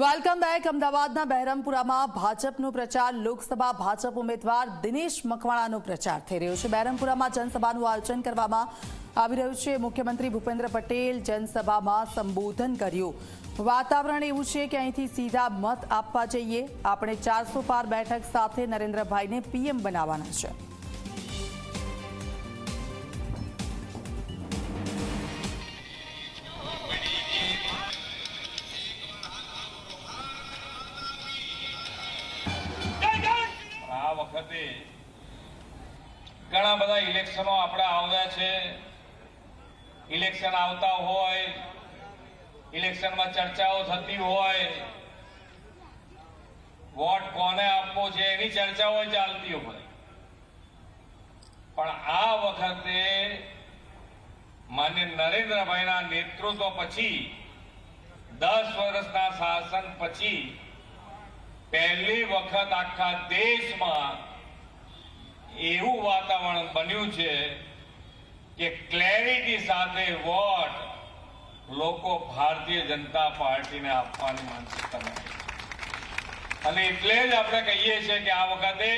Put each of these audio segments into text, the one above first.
Welcome back અમદાવાદના બહેરમપુરામાં ભાજપનો પ્રચાર, લોકસભા ભાજપ ઉમેદવાર દિનેશ મકવાણાનો પ્રચાર થઈ રહ્યો છે. બહેરમપુરામાં જનસભાનું આયોજન કરવામાં આવી રહ્યું છે. મુખ્યમંત્રી ભૂપેન્દ્ર પટેલ જનસભામાં સંબોધન કર્યું. વાતાવરણ એવું છે કે અહીંથી સીધા મત આપવા જઈએ. આપણે ચારસો પાર બેઠક સાથે નરેન્દ્રભાઈને પીએમ બનાવવાના છે. વખતે ઘણા બધા ઇલેક્શનો આપણા આવ્યા છે. ઇલેક્શન આવતા હોય, ઇલેક્શનમાં ચર્ચાઓ થતી હોય, વોટ કોને આપવો છે એની ચર્ચાઓ ચાલતી હોય. પણ આ વખતે માન્ય નરેન્દ્રભાઈના નેતૃત્વ પછી, દસ વર્ષના શાસન પછી પહેલી વખત આખા દેશમાં એવું વાતાવરણ બન્યું છે કે ક્લેરિટી સાથે વોટ લોકો ભારતીય જનતા પાર્ટીને આપવાની માનસિકતા અને એટલે જ આપણે કહીએ છીએ કે આ વખતે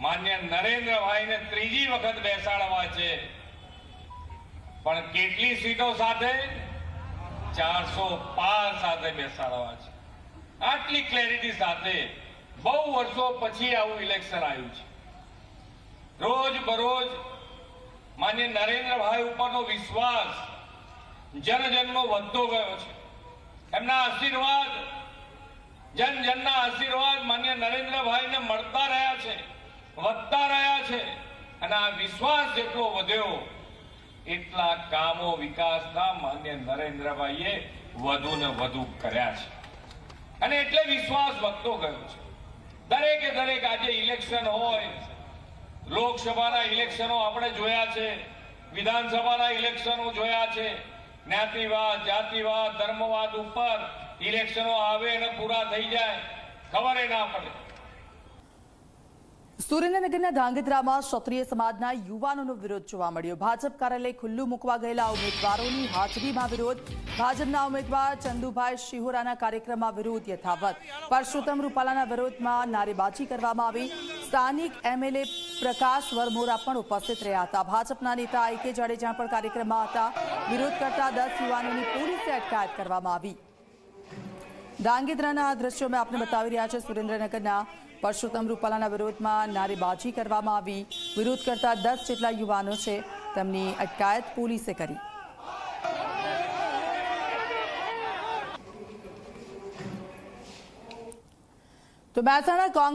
માન્ય નરેન્દ્રભાઈને ત્રીજી વખત બેસાડવા છે. પણ કેટલી સીટો સાથે? ચારસો પાર સાથે બેસાડવા છે. આટલી ક્લેરિટી સાથે બહુ વર્ષો પછી આવું ઇલેક્શન આવ્યું છે. રોજ બરોજ માન્ય નરેન્દ્રભાઈ ઉપરનો વિશ્વાસ જનજનનો વધતો ગયો છે. એમના આશીર્વાદ જન જનના આશીર્વાદ માન્ય નરેન્દ્રભાઈને મળતા રહ્યા છે, વધતા રહ્યા છે અને આ વિશ્વાસ જેટલો વધ્યો, એટલા કામો વિકાસના માન્ય નરેન્દ્રભાઈએ વધુ ને વધુ કર્યા છે. અને એટલે વિશ્વાસ વધતો ગયો છે. દરેકે દરેક આજે ઇલેક્શન હોય, લોકસભાના ઇલેક્શનો આપણે જોયા છે, વિધાનસભાના ઇલેક્શનો જોયા છે, જ્ઞાતિવાદ, જાતિવાદ, ધર્મવાદ ઉપર ઇલેક્શનો આવે અને પૂરા થઈ જાય, ખબર એ ના પડે. સુરેન્દ્રનગરના ધાંગધ્રામાં ક્ષત્રિય સમાજના યુવાનોનો વિરોધ જોવા મળ્યો. ભાજપ કાર્યાલય ખુલ્લું મૂકવા ગયેલા ઉમેદવારોની હાજરીમાં વિરોધ. ભાજપના ઉમેદવાર ચંદુભાઈ શિહોરાના કાર્યક્રમમાં વિરોધ યથાવત. પરસોત્તમ રૂપાલાના વિરોધમાં નારેબાજી કરવામાં આવી. સ્થાનિક એમએલએ પ્રકાશ વરમોરા પણ ઉપસ્થિત રહ્યા હતા. ભાજપના નેતા આઈકે જાડેજા પણ કાર્યક્રમમાં હતા. વિરોધ કરતા દસ યુવાનોની પોલીસે અટકાયત કરવામાં આવી. ડાંગેદ્રાના આ દ્રશ્યો મેં આપને બતાવી રહ્યા છે. સુરેન્દ્રનગરના પરસોત્તમ રૂપાલાના વિરોધમાં નારેબાજી કરવામાં આવી. વિરોધ કરતા દસ જેટલા યુવાનો છે. તેમની અટકાયત પોલીસે કરી. તો મહેસાણા કોંગ્રેસ